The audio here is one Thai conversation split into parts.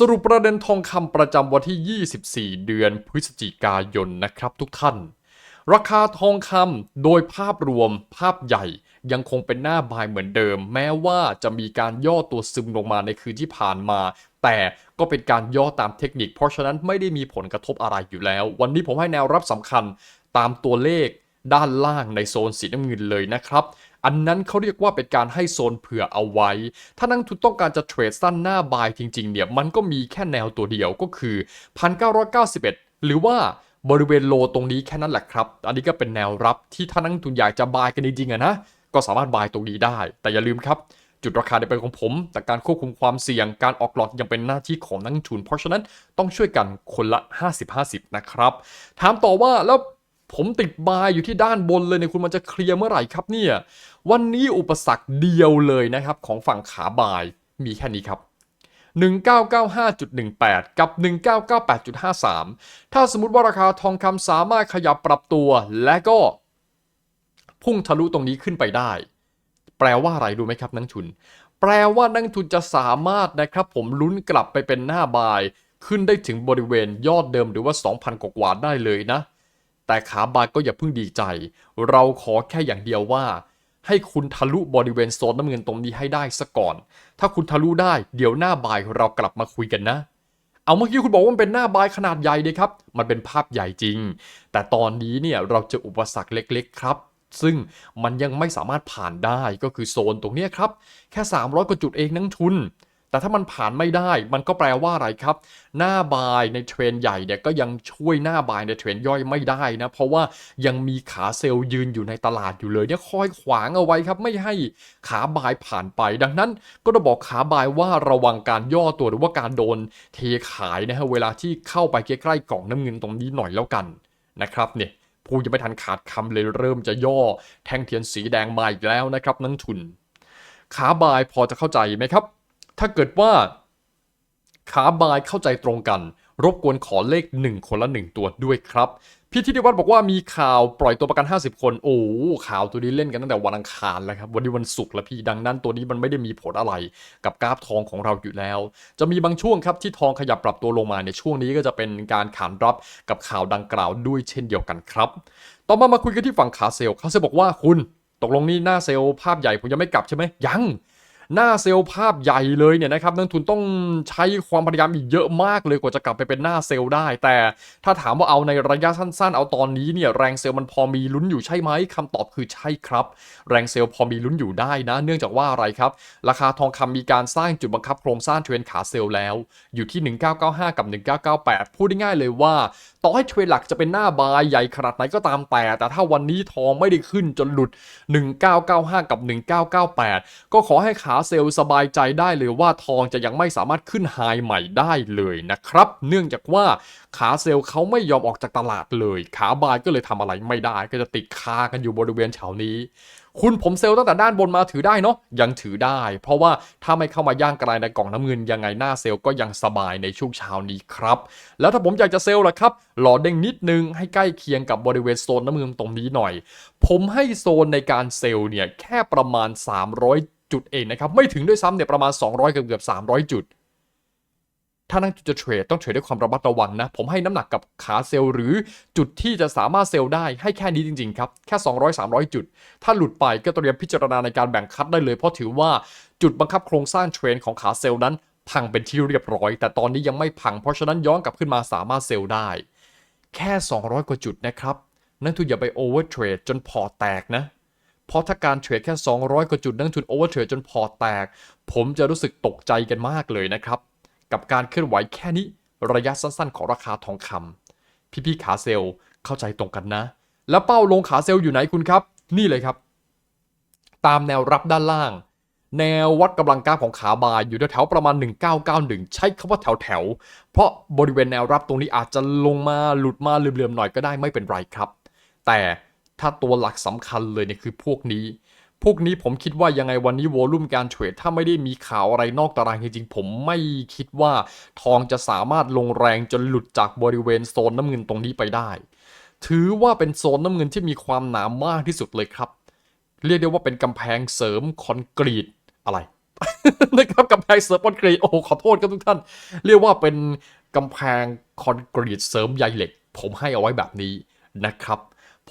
สรุปประเด็นทองคำประจำวันที่ 24 เดือนพฤศจิกายนนะครับทุกท่าน ราคาทองคำโดยภาพรวมภาพใหญ่ยังคงเป็นหน้าบายเหมือนเดิม แม้ว่าจะมีการย่อตัวซึมลงมาในคืนที่ผ่านมา แต่ก็เป็นการย่อตามเทคนิค เพราะฉะนั้นไม่ได้มีผลกระทบอะไรอยู่แล้ว วันนี้ผมให้แนวรับสำคัญตามตัวเลขด้านล่างในโซนสีน้ำเงินเลยนะครับ อันนั้นเขาเรียกว่าเป็นการให้โซนเผื่อเอาไว้ ถ้านักทุนต้องการจะเทรดสั้นหน้าบายจริงๆเนี่ยมันก็มีแค่แนวตัวเดียวก็คือ 1991 หรือว่าบริเวณโลตรงนี้แค่นั้นแหละครับ อันนี้ก็เป็นแนวรับที่ถ้านักทุนอยากจะบายกันจริงๆนะ ก็สามารถบายตรงนี้ได้ แต่อย่าลืมครับจุดราคาเนี่ยเป็นของผม แต่การควบคุมความเสี่ยง การออกหลอดยังเป็นหน้าที่ของนักทุน เพราะฉะนั้นต้องช่วยกันคนละ 50-50 นะครับ ถามต่อว่าแล้ว ผมติดบายอยู่ที่ด้านบนเลยเนี่ยคุณมันจะเคลียร์เมื่อไหร่ครับเนี่ย วันนี้อุปสรรคเดียวเลยนะครับของฝั่งขาบายมีแค่นี้ครับ 1995.18 กับ 1998.53 ถ้าสมมติว่าราคาทองคำสามารถขยับปรับตัว และก็ พุ่งทะลุตรงนี้ขึ้นไปได้ แปลว่าอะไรรู้ไหมครับนักทุน แปลว่านักทุนจะสามารถนะครับ ผมลุ้นกลับไปเป็นหน้าบาย ขึ้นได้ถึงบริเวณยอดเดิมหรือว่า 2,000 กว่าได้เลยนะ แต่ขาบายก็อย่าเพิ่งดีใจ เราขอแค่อย่างเดียวว่า ให้คุณทะลุบริเวณโซนน้ำเงินตรงนี้ให้ได้ซะก่อน ถ้าคุณทะลุได้เดี๋ยวหน้าบายเรากลับมาคุยกันนะ เอาเมื่อกี้คุณบอกว่ามันเป็นหน้าบายขนาดใหญ่เลยครับ มันเป็นภาพใหญ่จริง แต่ตอนนี้เนี่ยเราจออุปสรรคเล็ก ๆ ครับซึ่งมันยังไม่สามารถผ่านได้ก็คือโซนตรงนี้ครับ แค่ 300กว่าจุดเองนั่งทุน แต่ถ้ามันผ่านไม่ได้มันก็แปลว่าอะไรครับ หน้าบายในเทรนใหญ่เนี่ยก็ยังช่วยหน้าบายในเทรนย่อยไม่ได้นะ เพราะว่ายังมีขาเซลล์ยืนอยู่ในตลาดอยู่เลยเนี่ยคอยขวางเอาไว้ครับไม่ให้ขาบายผ่านไป ดังนั้นก็ต้องบอกขาบายว่าระวังการย่อตัวหรือว่าการโดนเทขายนะฮะเวลาที่เข้าไปใกล้ๆกล่องน้ำเงินตรงนี้หน่อยแล้วกันนะครับเนี่ยพูดยังไม่ทันขาดคำเลยเริ่มจะย่อแท่งเทียนสีแดงมาอีกแล้วนะครับนักทุน ขาบายพอจะเข้าใจไหมครับ ถ้าเกิดว่าขาบายเข้าใจตรงกัน รบกวนขอเลข 1 คนละ 1 ตัวด้วยครับ พี่ธิติวัฒน์บอกว่ามีข่าวปล่อยตัวประกัน 50 คน โอ้ข่าวตัวนี้เล่นกันตั้งแต่วันอังคารแล้วครับ วันนี้วันศุกร์แล้วพี่ดังนั้นตัวนี้มันไม่ได้มีผลอะไรกับกราฟทองของเราอยู่แล้ว จะมีบางช่วงครับที่ทองขยับปรับตัวลงมาในช่วงนี้ก็จะเป็นการขานรับกับข่าวดังกล่าวด้วยเช่นเดียวกันครับ ต่อมามาคุยกันที่ฝั่งขาเซลล์ขาเซลบอกว่าคุณ ตกลงนี่หน้าเซลภาพใหญ่ผมยังไม่กลับใช่ไหมยัง หน้าเซลล์ภาพใหญ่เลยเนี่ยนะครับนักทุนต้องใช้ความพยายามอีกเยอะมากเลยกว่าจะกลับไปเป็นหน้าเซลล์ได้ แต่ถ้าถามว่าเอาในระยะสั้นๆ เอาตอนนี้เนี่ยแรงเซลล์มันพอมีลุ้นอยู่ใช่ไหมคำตอบคือใช่ครับ แรงเซลล์พอมีลุ้นอยู่ได้นะ เนื่องจากว่าอะไรครับ ราคาทองคำมีการสร้างจุดบังคับโครงสร้างเทรนขาเซลล์แล้ว อยู่ที่ 1995 กับ 1998 พูดได้ง่ายเลยว่า ต่อให้เทรนหลักจะเป็นหน้าบายใหญ่ขนาดไหนก็ตามแต่ แต่ถ้าวันนี้ทองไม่ได้ขึ้นจนหลุด 1995 กับ 1998 ก็ขอให้ขาาเซลล์สบายใจได้เลยว่าทองจะยังไม่สามารถขึ้นไฮใหม่ได้เลยนะครับ เนื่องจากว่าขาเซลล์เขาไม่ยอมออกจากตลาดเลย ขาบายก็เลยทำอะไรไม่ได้ ก็จะติดคากันอยู่บริเวณแถวนี้ คุณผมเซลล์ตั้งแต่ด้านบนมาถือได้เนาะยังถือได้ เพราะว่าถ้าไม่เข้ามาย่างกลายในกล่องน้ำเงินยังไงหน้าเซลล์ก็ยังสบายในช่วงเช้านี้ครับ แล้วถ้าผมอยากจะเซลล์ล่ะครับหล่อเด้งนิดนึงให้ใกล้เคียงกับบริเวณโซนน้ำเงินตรงนี้หน่อย ผมให้โซนในการเซลล์เนี่ยแค่ประมาณ 300 จุดเองนะครับ ไม่ถึงด้วยซ้ำเนี่ยประมาณ 200 เกือบเกือบ300 จุด ถ้านักจุดจะเทรดต้องเทรดด้วยความระมัดระวังนะ ผมให้น้ำหนักกับขาเซลล์หรือจุดที่จะสามารถเซลล์ได้ให้แค่นี้จริงๆครับ แค่ 200 300 จุด ถ้าหลุดไปก็เตรียมพิจารณาในการแบ่งคัดได้เลยเพราะถือว่าจุดบังคับโครงสร้างเทรนของขาเซลล์นั้น พังเป็นที่เรียบร้อย แต่ตอนนี้ยังไม่พังเพราะฉะนั้นย้อนกลับขึ้นมาสามารถเซลล์ได้ แค่ 200 กว่าจุดนะครับ นักทุนอย่าไปโอเวอร์เทรดจนพอแตกนะ เพราะถ้าการเทรดแค่ 200 กว่าจุดนักทุนโอเวอร์เทรดจนพอแตก ผมจะรู้สึกตกใจกันมากเลยนะครับ กับการเคลื่อนไหวแค่นี้ระยะสั้นๆ ของราคาทองคำพี่ๆขาเซลเข้าใจตรงกันนะ แล้วเป้าลงขาเซลอยู่ไหนคุณครับ นี่เลยครับ ตามแนวรับด้านล่าง แนววัดกำลังกราฟของขาบายอยู่แถวๆประมาณ 1991 ใช้คำว่าแถวๆ เพราะบริเวณแนวรับตรงนี้อาจจะลงมาหลุดมาเหลื่อมๆหน่อยก็ได้ไม่เป็นไรครับ แต่ ถ้าตัวหลักสำคัญเลยเนี่ยคือพวกนี้ พวกนี้ผมคิดว่ายังไงวันนี้วอลุ่มการเทรดถ้าไม่ได้มีข่าวอะไรนอกตารางจริงๆ ผมไม่คิดว่าทองจะสามารถลงแรงจนหลุดจากบริเวณโซนน้ำเงินตรงนี้ไปได้ ถือว่าเป็นโซนน้ำเงินที่มีความหนามากที่สุดเลยครับ เรียกได้ว่าเป็นกำแพงเสริมคอนกรีตอะไรนะครับกำแพงเสริมคอนกรีตโอ้ขอโทษครับทุกท่าน เรียกว่าเป็นกำแพงคอนกรีตเสริมใยเหล็ก ผมให้เอาไว้แบบนี้นะครับ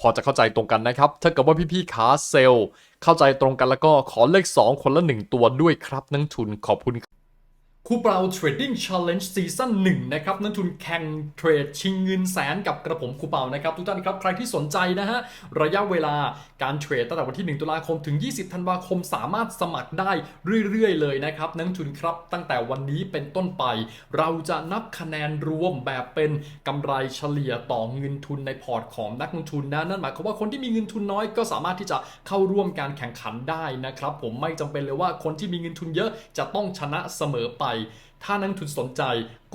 พอจะเข้าใจตรงกันนะครับ ถ้าเกิดว่าพี่ๆขาเซลล์เข้าใจตรงกันแล้วก็ขอเลข 2 คนละ 1 ตัวด้วยครับนักทุนขอบคุณ คูเปาเทรดดิ้งช l เลนจ์ซีซั่น1นะครับนักทุนแข่งเทรดชิงเงินแสนกับกระผมคูเปานะครับทุกท่านครับใครที่สนใจนะฮะระยะเวลาการเทรดตั้งแต่วันที่ 1 ตุลาคมถึง 20 ธันวาคม สามารถสมัครได้เรื่อยๆ เลยนะครับนักทุนครับตั้งแต่วันนี้เป็นต้นไป เราจะนับคะแนนรวมแบบเป็นกำไรเฉลี่ยต่อเงินทุนในพอร์ตของนักลงทุนนะนั่นหมายความว่าคนที่มีเงินทุนน้อยก็สามารถที่จะเข้าร่วมการแข่งขันได้นะครับผมไม่จำเป็นเลยว่าคนที่มีเงินทุนเยอะจะต้องชนะเสมอไปถ้านักลงทุนสนใจ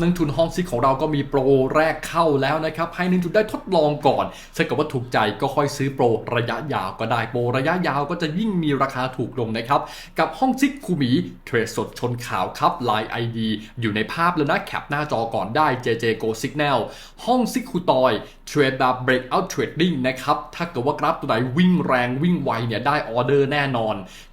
นักทุนห้องซิกของเราก็มีโปรแรกเข้าแล้วนะครับ ให้นักทุนได้ทดลองก่อนถ้าเกิดว่าถูกใจก็ค่อยซื้อโปรระยะยาวก็ได้โปรระยะยาวก็จะยิ่งมีราคาถูกลงนะครับ กับห้องซิกคูหมีเทรดสดชนข่าวครับ Line ID อยู่ในภาพแล้วนะแคปหน้าจอก่อนได้ JJ Go Signal ห้องซิกคูตอยเทรดแบบ breakout trading นะครับถ้าเกิดว่ากราฟตัวไหนวิ่งแรงวิ่งไวเนี่ยได้ออเดอร์แน่นอน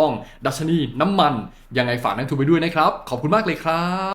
อง ดัชนี น้ำมัน ยังไงฝากนักลงทุนไปด้วยนะครับ ขอบคุณมากเลยครับ